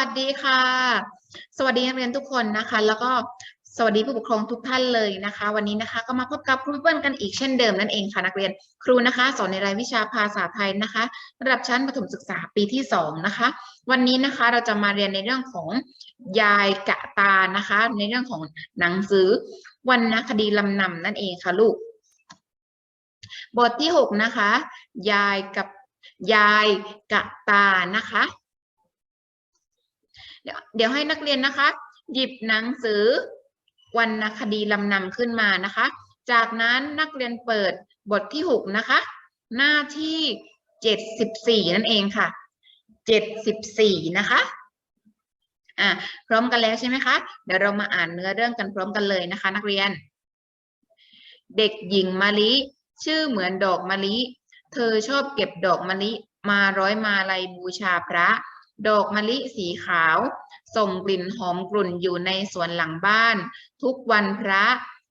วัสดีค่ะ สวัสดีนักเรียนทุกคนนะคะ แล้วก็สวัสดีผู้ปกครองทุกท่านเลยนะคะ วันนี้นะคะก็มาพบกับครูเปิ้ลกันอีกเช่นเดิมนั่นเองค่ะนักเรียนครูนะคะ สอนในรายวิชาภาษาไทยนะคะ ระดับชั้นประถมศึกษาปีที่สองนะคะ วันนี้นะคะเราจะมาเรียนในเรื่องของยายกะตานะคะ ในเรื่องของหนังสือวรรณคดีลำนำนั่นเองค่ะลูก บทที่หกนะคะ ยายกับยายกะตานะคะ เดี๋ยวเดี๋ยวให้นักเรียนนะคะ หยิบหนังสือวรรณคดีลำนำขึ้นมานะคะ จากนั้นนักเรียนเปิดบทที่หกนะคะ หน้าที่เจ็ดสิบสี่นั่นเองค่ะเจ็ดสิบสี่นะคะอ่าพร้อมกันแล้วใช่ไหมคะ เดี๋ยวเรามาอ่านเนื้อเรื่องกันพร้อมกันเลยนะคะ นักเรียน เด็กหญิงมะลิชื่อเหมือนดอกมะลิ เธอชอบเก็บดอกมะลิมาร้อยมาลัยบูชาพระ ดอกมะลิสีขาว ส่งกลิ่นหอมกลุ่นอยู่ในสวนหลังบ้าน ทุกวันพระ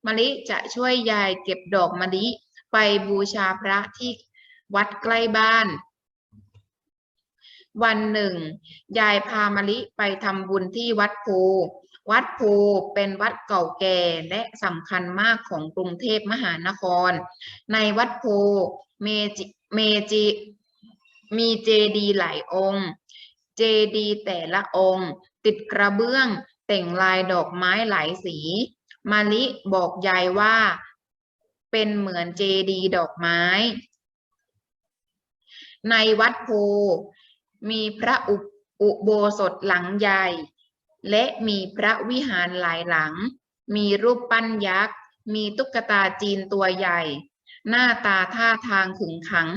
มะลิจะช่วยยายเก็บดอกมะลิไปบูชาพระที่วัดใกล้บ้าน วันหนึ่ง ยายพามะลิไปทำบุญที่วัดโพวัดโพเป็นวัดเก่าแก่และสำคัญมากของกรุงเทพมหานคร ในวัดโพเมจิเมจิมีเจดีหลายองค์ เจดีแต่ละองค์ ติดกระเบื้องแต่งลายดอกไม้หลายสีมะลิบอกยายว่า เป็นเหมือนเจดีดอกไม้ ในวัดโพมีพระอุอุโบสถหลังใหญ่ และมีพระวิหารหลายหลัง มีรูปปั้นยักษ์ มีตุ๊กตาจีนตัวใหญ่ หน้าตาท่าทางขึงขัง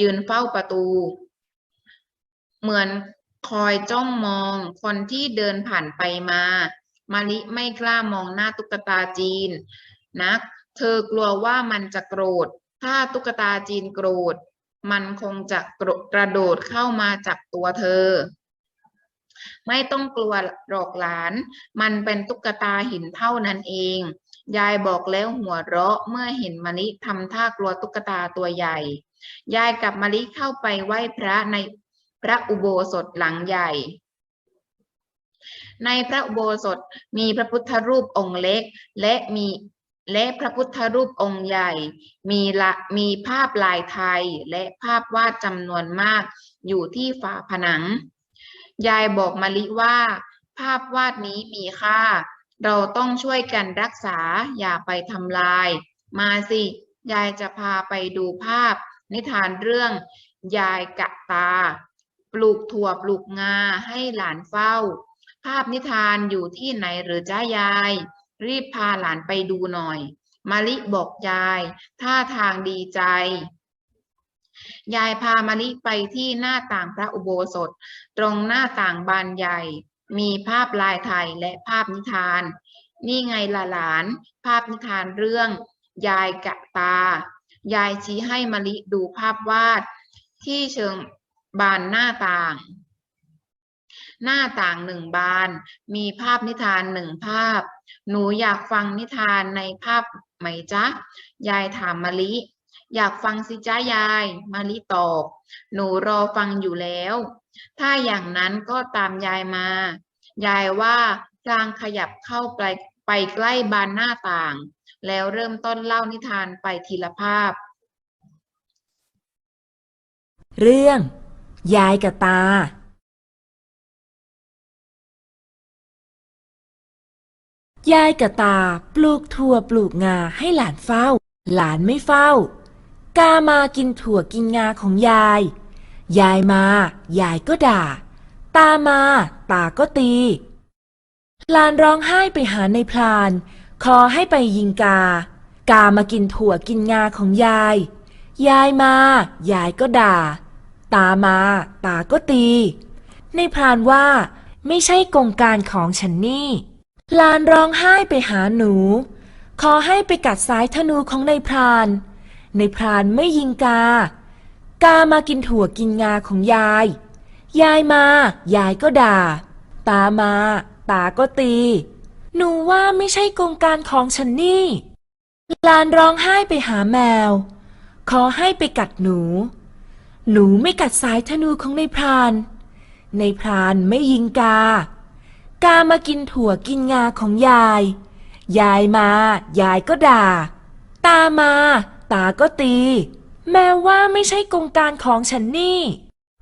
ยืนเฝ้าประตู เหมือน คอยจ้องมองคนที่เดินผ่านไปมา มาลิไม่กล้ามองหน้าตุ๊กตาจีน นัก เธอกลัวว่ามันจะโกรธ ถ้าตุ๊กตาจีนโกรธ มันคงจะกระโดดเข้ามาจับตัวเธอ ไม่ต้องกลัวหรอกหลาน มันเป็นตุ๊กตาหินเท่านั้นเอง ยายบอกแล้วหัวเราะเมื่อเห็นมะลิทำท่ากลัวตุ๊กตาตัวใหญ่ยายกับมะลิเข้าไปไหว้พระใน พระอุโบสถหลังใหญ่ ในพระอุโบสถมีพระพุทธรูปองค์เล็ก และมีและพระพุทธรูปองค์ใหญ่ มีละมีภาพลายไทยและภาพวาดจำนวนมากอยู่ที่ฝาผนัง ยายบอกมะลิว่า ภาพวาดนี้มีค่า เราต้องช่วยกันรักษาอย่าไปทำลาย มาสิ ยายจะพาไปดูภาพ นิทานเรื่อง ยายกะตา ปลูกถั่วปลูกงาให้หลานเฝ้า ภาพนิทานอยู่ที่ไหนหรือจ้ายาย รีบพาหลานไปดูหน่อย มาลิบอกยายท่าทางดีใจ ยายพามาลิไปที่หน้าต่างพระอุโบสถ ตรงหน้าต่างบานใหญ่ มีภาพลายไทยและภาพนิทาน นี่ไงล่ะหลาน ภาพนิทานเรื่อง ยายกะตา ยายชี้ให้มะลิดูภาพวาด ที่เชิง บานหน้าต่าง หน้าต่างหนึ่งบาน มีภาพนิทานหนึ่งภาพ หนูอยากฟังนิทานในภาพไหมจ๊ะ ยายถามมะลิ อยากฟังสิจ้ายายมะลิตอบ หนูรอฟังอยู่แล้ว ถ้าอย่างนั้นก็ตามยายมา ยายว่าพลางขยับเข้าไปไปใกล้บานหน้าต่าง แล้วเริ่มต้นเล่านิทานไปทีละภาพ เรื่อง ยายกับตายายกับตาปลูกถั่วปลูกงาให้หลานเฝ้า หลานไม่เฝ้า กามากินถั่วกินงาของยาย ยายมา ยายก็ด่า ตามา ตาก็ตี หลานร้องไห้ไปหาในพลาน ขอให้ไปยิงกา กามากินถั่วกินงาของยาย ยายมา ยายก็ด่า ตามาตาก็ตี ในพรานว่า ไม่ใช่กงการของฉันนี่ลานร้องไห้ไปหาหนู ขอให้ไปกัดสายธนูของในพราน ในพรานไม่ยิงกา กามากินถั่วกินงาของยาย ยายมา ยายก็ด่า ตามาตาก็ตี หนูว่าไม่ใช่กงการของฉันนี่ ลานร้องไห้ไปหาแมว ขอให้ไปกัดหนู หนูไม่กัดสายธนูของในพราน ในพรานไม่ยิงกา กามากินถั่วกินงาของยาย ยายมา ยายก็ด่า ตามา ตาก็ตี แม้ว่าไม่ใช่กงการของฉันนี่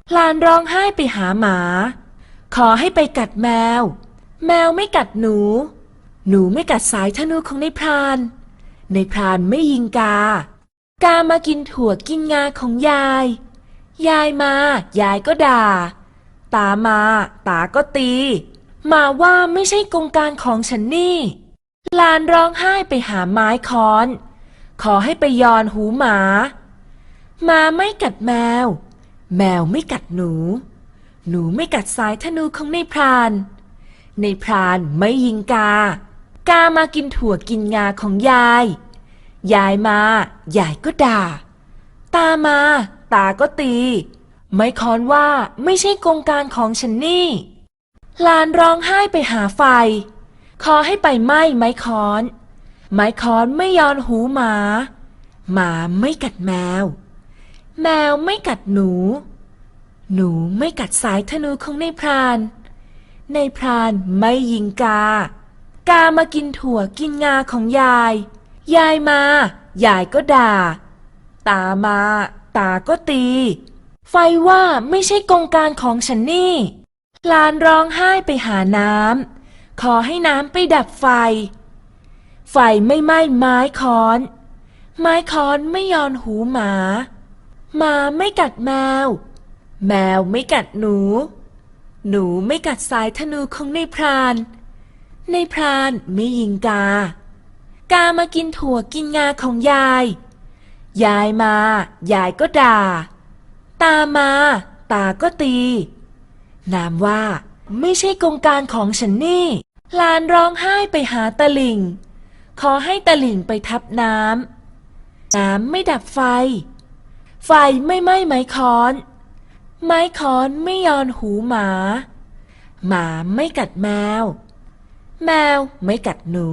พลานร้องไห้ไปหาหมา ขอให้ไปกัดแมว แมวไม่กัดหนู หนูไม่กัดสายธนูของในพราน ในพรานไม่ยิงกา กามากินถั่วกินงาของยาย ยายมา ยายก็ด่า ตามา ตาก็ตี มาว่าไม่ใช่กงการของฉันนี่ลานร้องไห้ไปหาไม้ค้อน ขอให้ไปยอนหูหมาหมาไม่กัดแมว แมวไม่กัดหนู หนูไม่กัดสายธนูของในพราน ในพรานไม่ยิงกา กามากินถั่วกินงาของยาย ยายมา ยายก็ด่า ตามา ตาก็ตี ไม่ค้อนว่าไม่ใช่กงการของฉันนี่ลานร้องไห้ไปหาไฟ ขอให้ไปไหม้ไม้ค้อน ไม้ค้อนไม่ยอนหูหมา หมาไม่กัดแมว แมวไม่กัดหนู หนูไม่กัดสายธนูของในพราน ในพรานไม่ยิงกา กามากินถั่วกินงาของยาย ยายมา ยายก็ด่า ตามา ตาก็ตี ไฟว่าไม่ใช่กงการของฉันนี่ ลานร้องไห้ไปหาน้ำขอให้น้ำไปดับไฟ ไฟไม่ไหม้ไม้ค้อน ไม้ค้อนไม่ยอนหูหมาหมาไม่กัดแมว แมวไม่กัดหนู หนูไม่กัดสายธนูของในพราน ในพรานไม่ยิงกา กามากินถั่วกินงาของยาย ยายมา ยายก็ด่า ตามา ตาก็ตี นามว่า ไม่ใช่กงการของฉันนี่ลานร้องไห้ไปหาตะลิงขอให้ตะลิงไปทับน้ำ น้ำไม่ดับไฟ ไฟไม่ไหม้ไม้ค้อน ไม้ค้อนไม่ยอนหูหมา หมาไม่กัดแมว แมวไม่กัดหนู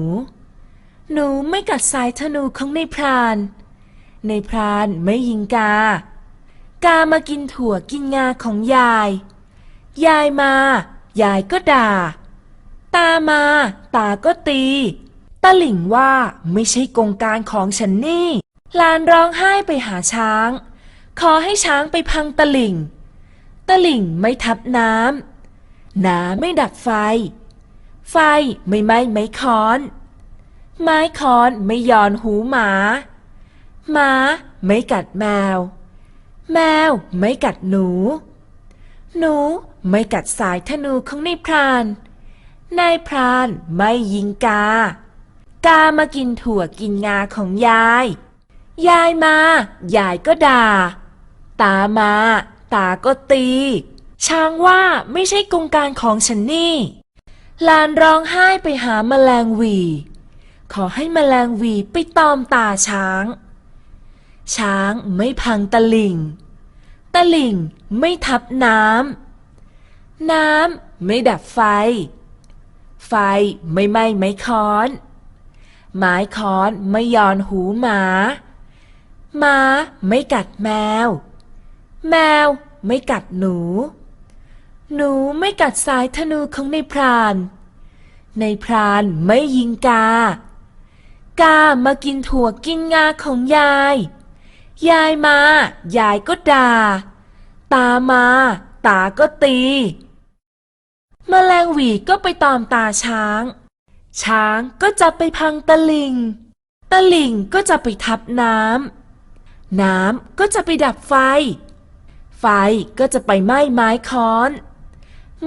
หนูไม่กัดสายธนูของในพราน ในพรานไม่ยิงกา กามากินถั่วกินงาของยาย ยายมา ยายก็ด่า ตามา ตาก็ตีตะหลิงว่าไม่ใช่กงการของฉันนี่ ลานร้องไห้ไปหาช้าง ขอให้ช้างไปพังตะหลิงตะหลิงไม่ทับน้ำน้ำไม่ดับไฟ ไฟไม่ไหม้ไม้ค้อน ไม้ค้อนไม่ย้อนหูหมา หมาไม่กัดแมว แมวไม่กัดหนู หนูไม่กัดสายธนูของนายพราน นายพรานไม่ยิงกา กามากินถั่วกินงาของยาย ยายมา ยายก็ด่า ตามา ตาก็ตี ช้างว่าไม่ใช่กงการของฉันนี่ลานร้องไห้ไปหาแมลงวี ขอให้แมลงวีไปตอมตาช้าง ช้างไม่พังตะลิ่ง ตะลิ่งไม่ทับน้ำ น้ำไม่ดับไฟ ไฟไม่ไหม้ไม้ค้อน ไม้ค้อนไม่ยอนหูหมา หมาไม่กัดแมว แมวไม่กัดหนู หนูไม่กัดสายธนูของในพราน ในพรานไม่ยิงกา กามากินถั่วกินงาของยาย ยายมา ยายก็ด่า ตามา ตาก็ตีมแมลงหวีก็ไปตอมตาช้าง ช้างก็จะไปพังตะลิง ตะลิงก็จะไปทับน้ำ น้ำก็จะไปดับไฟ ไฟก็จะไปไหม้ไม้ค้อน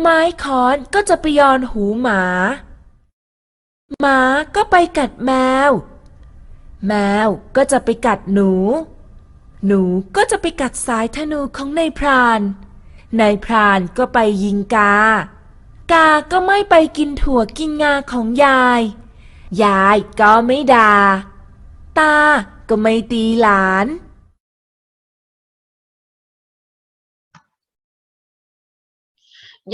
ไม้ค้อนก็จะไปยอนหูหมา หมาก็ไปกัดแมว แมวก็จะไปกัดหนู หนูก็จะไปกัดสายธนูของนายพราน นายพรานก็ไปยิงกา กาก็ไม่ไปกินถั่วกินงาของยาย ยายก็ไม่ด่า ตาก็ไม่ตีหลานน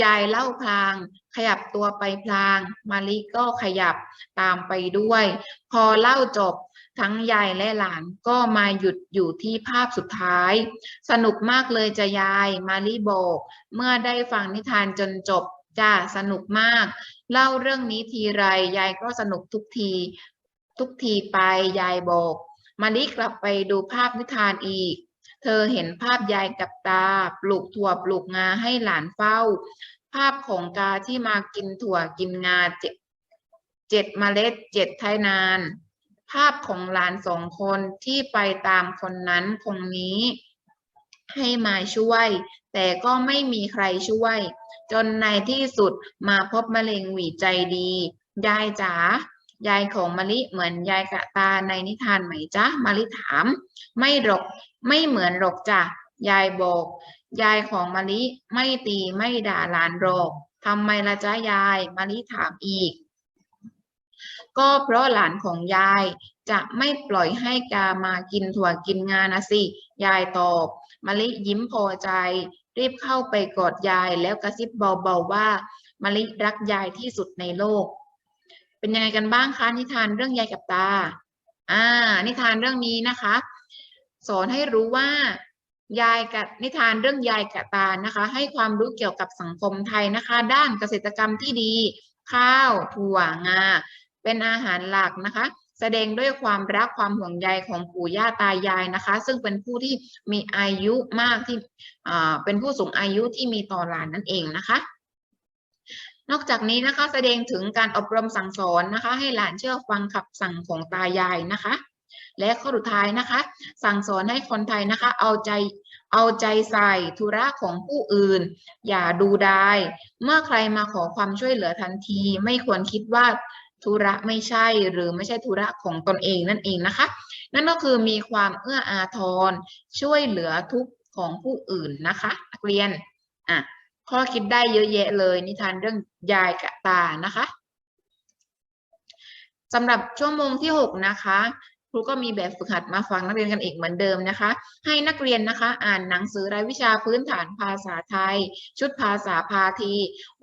ยายเล่าพลางขยับตัวไปพลาง มาลิก็ขยับตามไปด้วย พอเล่าจบ ทั้งยายและหลานก็มาหยุดอยู่ที่ภาพสุดท้าย สนุกมากเลยจะยายมาลิบอกเมื่อได้ฟังนิทานจนจบจ้าสนุกมาก เล่าเรื่องนี้ทีไรยายก็สนุกทุกที ทุกทีไปยายบอกมาลิกลับไปดูภาพนิทานอีก เธอเห็นภาพยายกับตา ปลูกถั่วปลูกงาให้หลานเฝ้า ภาพของกาที่มากินถั่วกินงาเจ็ดเจ็ดเมล็ดเจ็ดไทยนาน ภาพของหลานสองคนที่ไปตามคนนั้นคนนี้ ให้มาช่วย แต่ก็ไม่มีใครช่วย จนในที่สุดมาพบมะเร็งหวีใจดี ยายจ๋ายายของมะลิเหมือนยายกะตาในนิทานไหมจ๊ะมะลิถาม ไม่หรอกไม่เหมือนหรอกจ้ะยายบอก ยายของมะลิไม่ตีไม่ด่าหลานหรอกทำไมละจ๊ะยายมะลิถามอีก ก็เพราะหลานของยายจะไม่ปล่อยให้กามากินถั่วกินงานะสิ ยายตอบมะลิยิ้มพอใจ รีบเข้าไปกอดยายแล้วกระซิบเบาๆว่ามะลิรักยายที่สุดในโลก เป็นยังไงกันบ้างคะนิทานเรื่องยายกับตา อ่า นิทานเรื่องนี้นะคะ สอนให้รู้ว่ายายกับนิทานเรื่องยายกับตานะคะ ให้ความรู้เกี่ยวกับสังคมไทยนะคะ ด้านเกษตรกรรมที่ดี ข้าว ถั่วงา เป็นอาหารหลักนะคะ แสดงด้วยความรักความห่วงใยของปู่ย่าตายายนะคะ ซึ่งเป็นผู้ที่มีอายุมากที่เป็นผู้สูงอายุที่มีต่อหลานนั่นเองนะคะนอกจากนี้นะคะแสดงถึงการอบรมสั่งสอนนะคะ ให้หลานเชื่อฟังคำสั่งของตายายนะคะ และข้อสุดท้ายนะคะ สั่งสอนให้คนไทยนะคะ เอาใจเอาใจใส่ธุระของผู้อื่น อย่าดูได้เมื่อใครมาขอความช่วยเหลือทันที ไม่ควรคิดว่า ธุระไม่ใช่หรือไม่ใช่ธุระของตนเองนั่นเองนะคะ นั่นก็คือมีความเอื้ออาทรช่วยเหลือทุกของผู้อื่นนะคะนักเรียนอะข้อคิดได้เยอะแยะเลย นิทานเรื่องยายกะตานะคะสำหรับชั่วโมงที่หกนะคะ ครูก็มีแบบฝึกหัดมาฟังนักเรียนกันอีกเหมือนเดิมนะคะ ให้นักเรียนนะคะอ่านหนังสือรายวิชาพื้นฐานภาษาไทย ชุดภาษาพาที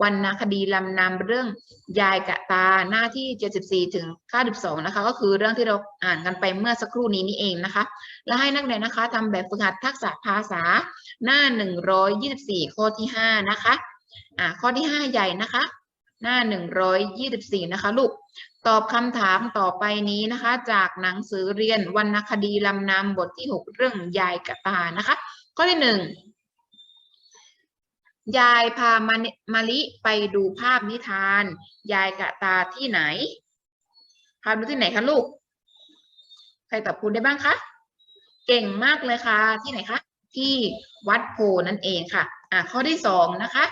วรรณคดีลำนำเรื่องยายกะตาหน้าที่ 74 ถึง 92 นะคะ ก็คือเรื่องที่เราอ่านกันไปเมื่อสักครู่นี้นี่เองนะคะ และให้นักเรียนนะคะทำแบบฝึกหัดทักษะภาษาหน้า 124 ข้อที่ 5 นะคะอ่าข้อที่ 5 ใหญ่นะคะ หน้า 124 นะคะลูก ตอบคำถามต่อไปนี้นะคะ จากหนังสือเรียนวรรณคดีลำนำบทที่ 6 เรื่องยายกะตานะคะ ข้อที่หนึ่งยายพามามาลิไปดูภาพนิทาน ยายกะตาที่ไหน พาดูที่ไหนคะลูก ใครตอบคุณได้บ้างคะ เก่งมากเลยค่ะ ที่ไหนคะ ที่วัดโพนั่นเองค่ะ อะข้อที่สองนะคะ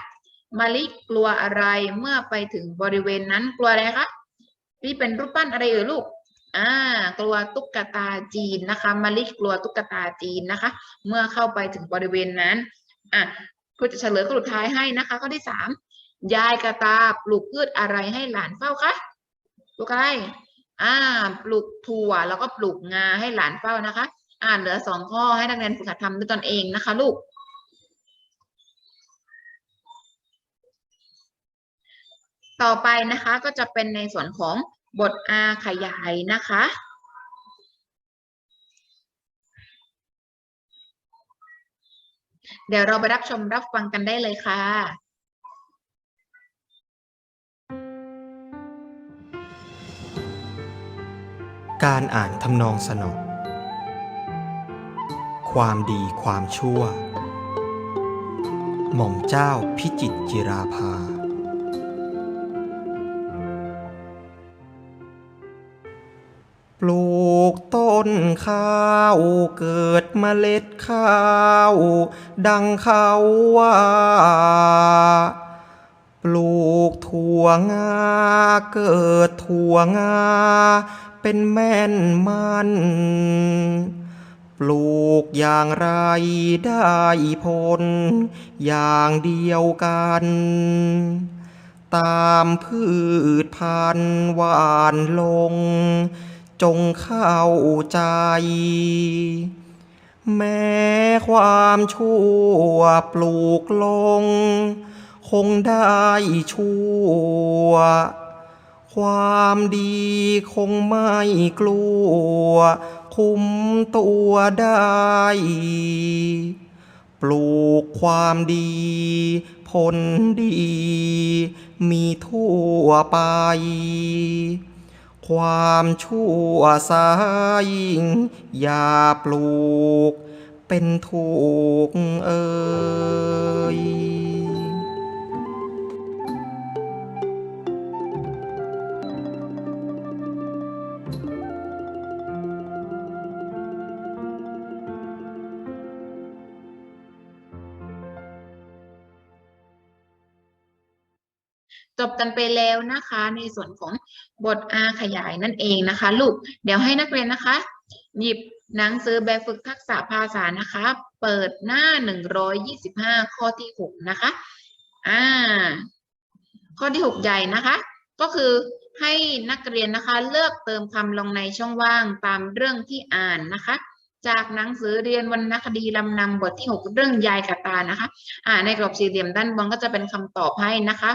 มาลิกลัวอะไรเมื่อไปถึงบริเวณนั้นกลัวอะไรคะนี่เป็นรูปปั้นอะไรเอ่ยลูกอ่ากลัวตุ๊กตาจีนนะคะมาลิกลัวตุ๊กตาจีนนะคะ เมื่อเข้าไปถึงบริเวณนั้นอะครูจะเฉลยข้อสุดท้ายให้นะคะข้อที่สามยายกระตาปลูกพืชอะไรให้หลานเฝ้าคะปลูกอะไรอ่าปลูกถั่วแล้วก็ปลูกงาให้หลานเฝ้านะคะ อ่านเหลือสองข้อให้นักเรียนฝึกหัดทำด้วยตนเองนะคะ ลูก ต่อไปนะคะก็จะเป็นในส่วนของบทอาขยายนะคะ เดี๋ยวเราไปรับชมรับฟังกันได้เลยค่ะการอ่านทำนองสนอความดีความชั่ว หม่อมเจ้าพิจิตรจิราภา ปลูกต้นข้าวเกิดเมล็ดข้าว ดังเขาว่า ปลูกถั่วงา เกิดถั่วงา เป็นแม่นมัน ปลูกอย่างไรได้ผล อย่างเดียวกันตามพืชพันธุ์หวานลง จงเข้าใจ แม้ความชั่วปลูกลง คงได้ชั่ว ความดีคงไม่กลัว คุมตัวได้ ปลูกความดีผลดี มีทั่วไป ความชั่วสายอย่าปลูก เป็นถูกเอ่ยจบกันไปแล้วนะคะในส่วนของ บทอาขยายนั่นเองนะคะ ลูก เดี๋ยวให้นักเรียนนะคะ หยิบหนังสือแบบฝึกทักษะภาษานะคะ เปิดหน้า 125 ข้อที่ 6 นะคะ อ่า ข้อที่ 6 ใหญ่นะคะ ก็คือให้นักเรียนนะคะ เลือกเติมคำลงในช่องว่างตามเรื่องที่อ่านนะคะ จากหนังสือเรียนวรรณคดีลำนำบทที่ 6 เรื่องยายกบตานะคะ อ่าในกรอบสี่เหลี่ยมด้านบนก็จะเป็นคำตอบให้นะคะ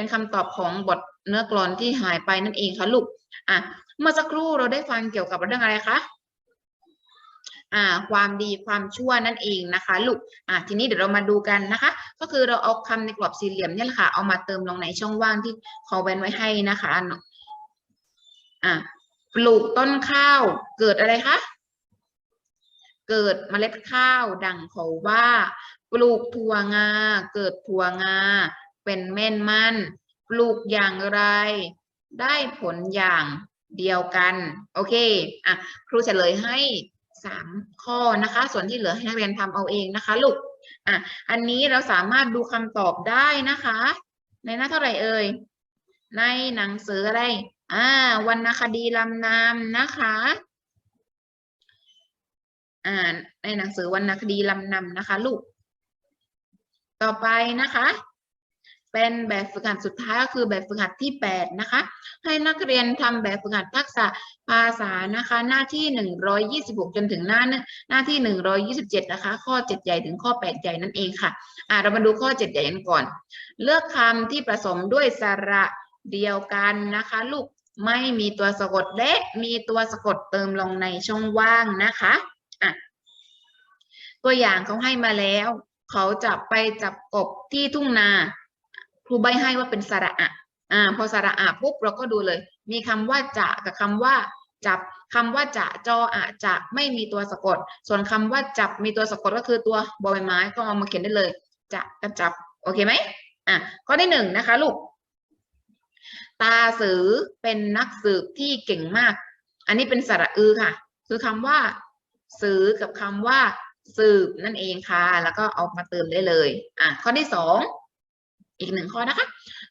เป็นคำตอบของบทเนื้อกลอนที่หายไปนั่นเองค่ะลูกอะเมื่อสักครู่เราได้ฟังเกี่ยวกับเรื่องอะไรคะอ่าความดีความชั่วนั่นเองนะคะลูกอะทีนี้เดี๋ยวเรามาดูกันนะคะ ก็คือเราเอาคำในกรอบสี่เหลี่ยมเนี่ยแหละค่ะเอามาเติมลงในช่องว่างที่เขาเว้นไว้ให้นะคะอะปลูกต้นข้าวเกิดอะไรคะเกิดเมล็ดข้าวดังเขาว่า ปลูกถั่วงา เกิดถั่วงา เป็นแม่นมันปลูกอย่างไร ได้ผลอย่างเดียวกัน โอเคอะครูเฉลยให้สามข้อนะคะ ส่วนที่เหลือให้นักเรียนทำเอาเองนะคะลูกอะอันนี้เราสามารถดูคำตอบได้นะคะ ในหน้าเท่าไหร่เอ่ยในหนังสืออะไรอ่าวรรณคดีลำนำนะคะอ่าในหนังสือวรรณคดีลำนำนะคะ ลูก ต่อไปนะคะ เป็นแบบฝึกหัดสุดท้ายก็คือแบบฝึกหัดที่แปดนะคะ ให้นักเรียนทำแบบฝึกหัดทักษะภาษานะคะ หน้าที่หนึ่งร้อยยี่สิบหกจนถึงหน้าหน้าที่หนึ่งร้อยี่สิบเจ็ดนะคะ ข้อเจ็ดใหญ่ถึงข้อแปดใหญ่นั่นเองค่ะอ่าเรามาดูข้อเจ็ดใหญ่กันก่อน เลือกคำที่ผสมด้วยสระเดียวกันนะคะ ลูกไม่มีตัวสะกดและมีตัวสะกดเติมลงในช่องว่างนะคะอะตัวอย่างเขาให้มาแล้ว เขาจะไปจับกบที่ทุ่งนา รูใบให้ว่าเป็นสระอะอ่าพอสระอะปุ๊บเราก็ดูเลย มีคำว่าจะกับคำว่าจับคำว่าจะจออะจะไม่มีตัวสะกด ส่วนคำว่าจับมีตัวสะกดก็คือตัวบอใบไม้ก็เอามาเขียนได้เลย จะกับจับโอเคไหมอะข้อที่หนึ่งนะคะลูกตาสือเป็นนักสืบที่เก่งมาก อันนี้เป็นสระอือค่ะ คือคำว่า สือกับคำว่า สืบนั่นเองค่ะ แล้วก็เอามาเติมได้เลย อะข้อที่สอง อีกหนึ่งข้อนะคะ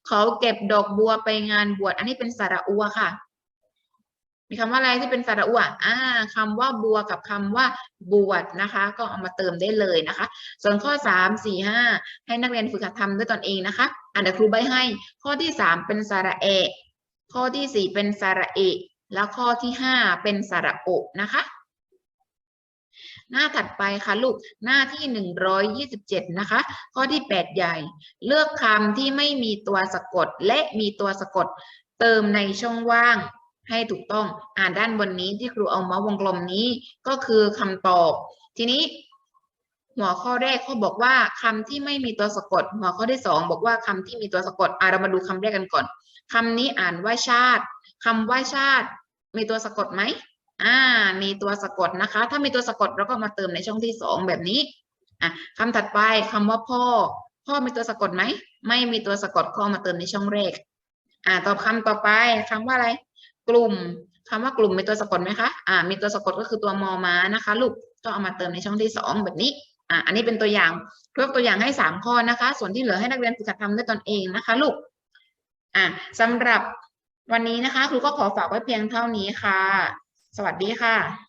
เขาเก็บดอกบัวไปงานบวช อันนี้เป็นสระอัวค่ะ มีคำว่าอะไรที่เป็นสระอัวอ่าคำว่าบัวกับคำว่าบวชนะคะ ก็เอามาเติมได้เลยนะคะ ส่วนข้อสามสี่ห้าให้นักเรียนฝึกหัดทำด้วยตนเองนะคะอ่านเดี๋ยวครูใบให้ ข้อที่สามเป็นสระเอ ข้อที่สี่เป็นสระเอ แล้วข้อที่ห้าเป็นสระโอนะคะ หน้าถัดไปค่ะลูกหน้าที่หนึ่งร้อยยี่สิบเจ็ดนะคะ ข้อที่แปดใหญ่ เลือกคำที่ไม่มีตัวสะกดและมีตัวสะกด เติมในช่องว่างให้ถูกต้อง อ่านด้านบนนี้ที่ครูเอามาวงกลมนี้ก็คือคำตอบ ทีนี้ หัวข้อแรกเขาบอกว่าคำที่ไม่มีตัวสะกด หัวข้อที่สองบอกว่าคำที่มีตัวสะกดอะเรามาดูคำแรกกันก่อนคำนี้อ่านว่าชาติคำว่าชาติ มีตัวสะกดไหม อ่า มีตัวสะกดนะคะ ถ้ามีตัวสะกดเราก็มาเติมในช่องที่สองแบบนี้อะคำถัดไปคำว่าพ่อ พ่อมีตัวสะกดไหม ไม่มีตัวสะกดก็เอมาเติมในช่องแรก อ่าตอบคำต่อไปคำว่าอะไร กลุ่มคำว่ากลุ่มมีตัวสะกดไหมคะ อ่า มีตัวสะกดก็คือตัวมอมานะคะ ลูก ก็เอามาเติมในช่องที่สองแบบนี้ อ่า อันนี้เป็นตัวอย่างยกตัวอย่างให้สามข้อนะคะ ส่วนที่เหลือให้นักเรียนฝึกหัดทำด้วยตนเองนะคะ ลูก อ่าสำหรับวันนี้นะคะ ครูก็ขอฝากไว้เพียงเท่านี้ค่ะ สวัสดีค่ะ